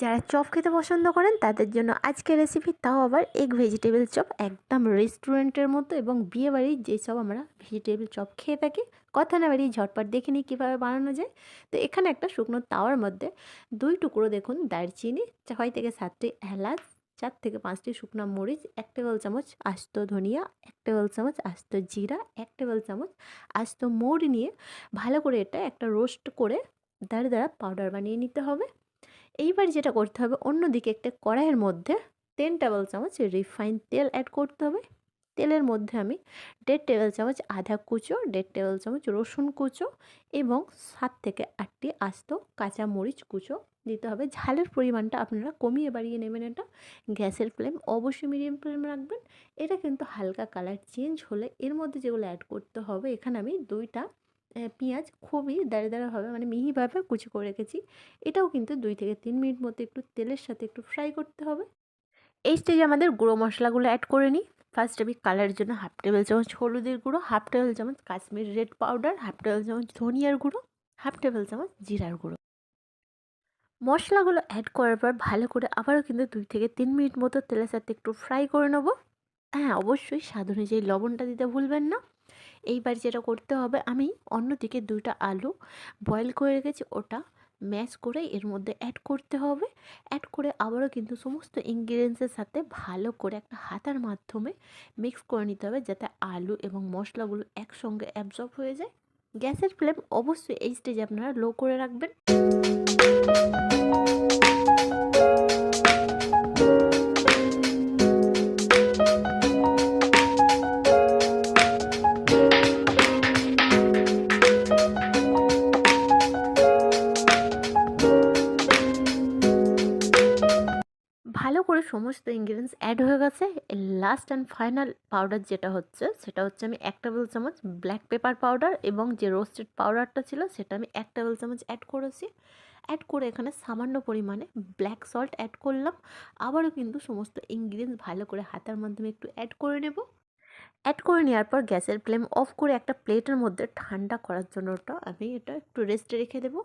যারা চপ খেতে পছন্দ করেন, তাদের জন্য আজকের রেসিপি তাও আবার এগ ভেজিটেবল চপ একদম রেস্টুরেন্টের মতো এবং বিয়েবাড়ির যেসব আমরা ভেজিটেবল চপ খেয়ে থাকি, কথা না বাড়ি ঝটপট দেখে নিই কীভাবে বানানো যায়। তো এখানে একটা শুকনো তাওয়ার মধ্যে দুই টুকরো দেখুন দারচিনি, ছয় থেকে সাতটি এলাচ, চার থেকে পাঁচটি শুকনো মরিচ, এক টেবিল চামচ আস্ত ধনিয়া, এক টেবিল চামচ আস্ত জিরা, এক টেবিল চামচ আস্ত মৌরি নিয়ে ভালো করে এটা একটা রোস্ট করে দাঁড়ে দাঁড়া পাউডার বানিয়ে নিতে হবে। এইবার যেটা করতে হবে, অন্যদিকে একটা কড়াইয়ের মধ্যে টেন টেবিল চামচ রিফাইন তেল অ্যাড করতে হবে। তেলের মধ্যে আমি দেড় টেবিল চামচ আধা কুচো, দেড় টেবিল চামচ রসুন কুচো এবং সাত থেকে আটটি আস্ত কাঁচা মরিচ কুচো দিতে হবে। ঝালের পরিমাণটা আপনারা কমিয়ে বাড়িয়ে নেবেন এটা। গ্যাসের ফ্লেম অবশ্যই মিডিয়াম ফ্লেম রাখবেন। এটা কিন্তু হালকা কালার চেঞ্জ হলে এর মধ্যে যেগুলো অ্যাড করতে হবে, এখানে আমি দুইটা পেঁয়াজ খুবই দাঁড়ে দাঁড়াভাবে মানে মিহিভাবে কুচি করে রেখেছি। এটাও কিন্তু দুই থেকে তিন মিনিট মতো একটু তেলের সাথে একটু ফ্রাই করতে হবে। এই স্টেজে আমাদের গুঁড়ো মশলাগুলো অ্যাড করে নিই। ফার্স্ট আমি কালারের জন্য হাফ টেবিল চামচ হলুদের গুঁড়ো হাফ টেবিল চামচ Kashmir red powder half table চামচ ধনিয়ার গুঁড়ো হাফ টেবিল চামচ জিরার গুঁড়ো। মশলাগুলো অ্যাড করার পর ভালো করে আবারও কিন্তু দুই থেকে তিন মিনিট মতো তেলের সাথে একটু ফ্রাই করে নেব। হ্যাঁ অবশ্যই স্বাদ অনুযায়ী লবণটা দিতে ভুলবেন না। এইবার যেটা করতে হবে, আমি অন্যদিকে দুইটা আলু বয়েল করে রেখেছি, ওটা ম্যাশ করে এর মধ্যে অ্যাড করতে হবে। অ্যাড করে আবারও কিন্তু সমস্ত ইনগ্রিডিয়েন্টসের সাথে ভালো করে একটা হাতার মাধ্যমে মিক্স করে নিতে হবে, যাতে আলু এবং মশলাগুলো একসঙ্গে অ্যাবজর্ব হয়ে যায়। গ্যাসের ফ্লেম অবশ্যই এই স্টেজে আপনারা লো করে রাখবেন। ভালো করে সমস্ত ইনগ্রিডিয়েন্টস অ্যাড হয়ে গেছে। লাস্ট অ্যান্ড ফাইনাল পাউডার যেটা হচ্ছে, সেটা হচ্ছে আমি এক টেবিল চামচ ব্ল্যাক পেপার পাউডার এবং যে রোস্টেড পাউডারটা ছিল, সেটা আমি এক টেবিল চামচ অ্যাড করেছি। অ্যাড করে এখানে সামান্য পরিমাণে ব্ল্যাক সল্ট অ্যাড করলাম। আবারও কিন্তু সমস্ত ইনগ্রিডিয়েন্টস ভালো করে হাতের মাধ্যমে একটু অ্যাড করে নেব। অ্যাড করে নেওয়ার পর গ্যাসের ফ্লেম অফ করে একটা প্লেটের মধ্যে ঠান্ডা করার জন্য ওটা আমি এটা একটু রেস্টে রেখে দেবো।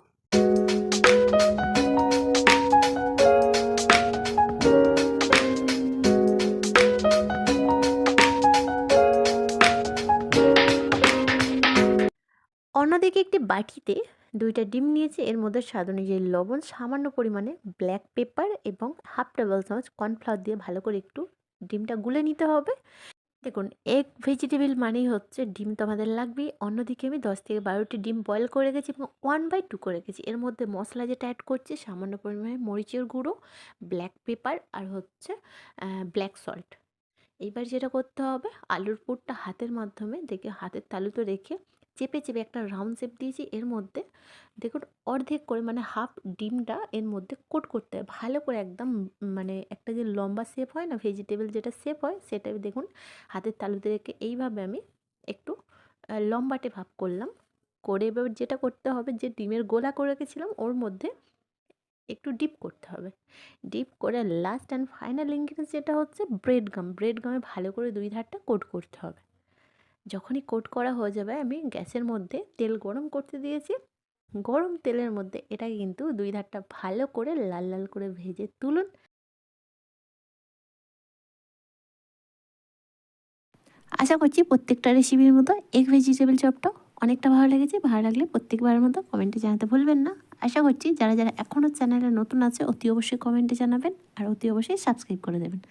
অন্যদিকে একটি বাটিতে দুইটা ডিম নিয়েছি। এর মধ্যে স্বাদ অনুযায়ী লবণ, সামান্য পরিমাণে ব্ল্যাক পেপার এবং হাফ টেবিল চামচ কর্নফ্লাওয়ার দিয়ে ভালো করে একটু ডিমটা গুলে নিতে হবে। দেখুন এগ ভেজিটেবল মানেই হচ্ছে ডিম তো আমাদের লাগবেই। অন্যদিকে আমি দশ থেকে বারোটি ডিম বয়েল করে রেখেছি এবং ওয়ান বাই টু করে রেখেছি। এর মধ্যে মশলা যেটা অ্যাড করছি, সামান্য পরিমাণে মরিচের গুঁড়ো ব্ল্যাক পেপার আর হচ্ছে ব্ল্যাক সল্ট এইবার যেটা করতে হবে, আলুর পুরটা হাতের মাধ্যমে দেখে, হাতের তালুতে রেখে চেপে চেপে একটা রাউন্ড শেপ দিয়েছি। এর মধ্যে দেখুন, অর্ধেক করে মানে হাফ ডিমটা এর মধ্যে কোট করতে হয় ভালো করে একদম মানে একটা যে লম্বা শেপ হয় না ভেজিটেবল যেটা শেপ হয়, সেটা দেখুন, হাতের তালুতে রেখে এইভাবে আমি একটু লম্বাটে ভাব করলাম। করে এবার যেটা করতে হবে, যে ডিমের গোলা করে রেখেছিলাম, ওর মধ্যে একটু ডিপ করতে হবে। ডিপ করে লাস্ট অ্যান্ড ফাইনাল ইনগ্রিডিয়েন্টস যেটা হচ্ছে ব্রেড গাম ব্রেড গামে ভালো করে দুই ধারটা কোট করতে হবে। যখনই কোট করা হয়ে যাবে, আমি গ্যাসের মধ্যে তেল গরম করতে দিয়েছি। গরম তেলের মধ্যে এটা কিন্তু দুই ধারটা ভালো করে লাল লাল করে ভেজে তুলুন। আশা করছি প্রত্যেকটা রেসিপির মতো এগ ভেজিটেবল চপটাও অনেকটা ভালো লেগেছে। ভালো লাগলে প্রত্যেকবারের মতো কমেন্টে জানাতে ভুলবেন না। আশা করছি যারা যারা এখনও চ্যানেলে নতুন আছে, অতি অবশ্যই কমেন্টে জানাবেন আর অতি অবশ্যই সাবস্ক্রাইব করে দেবেন।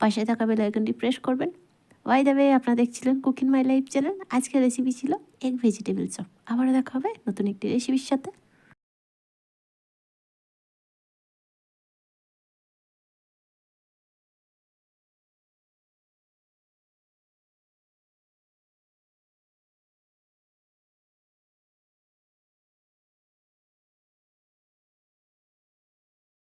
পাশে থাকা বেল আইকনটি প্রেস করবেন। ওয়াই দেবে আপনারা দেখছিলেন কুকিং মাই লাইফ চ্যানেল আজকের রেসিপি ছিল এগ ভেজিটেবল চপ আবারও দেখা হবে নতুন একটি রেসিপির সাথে।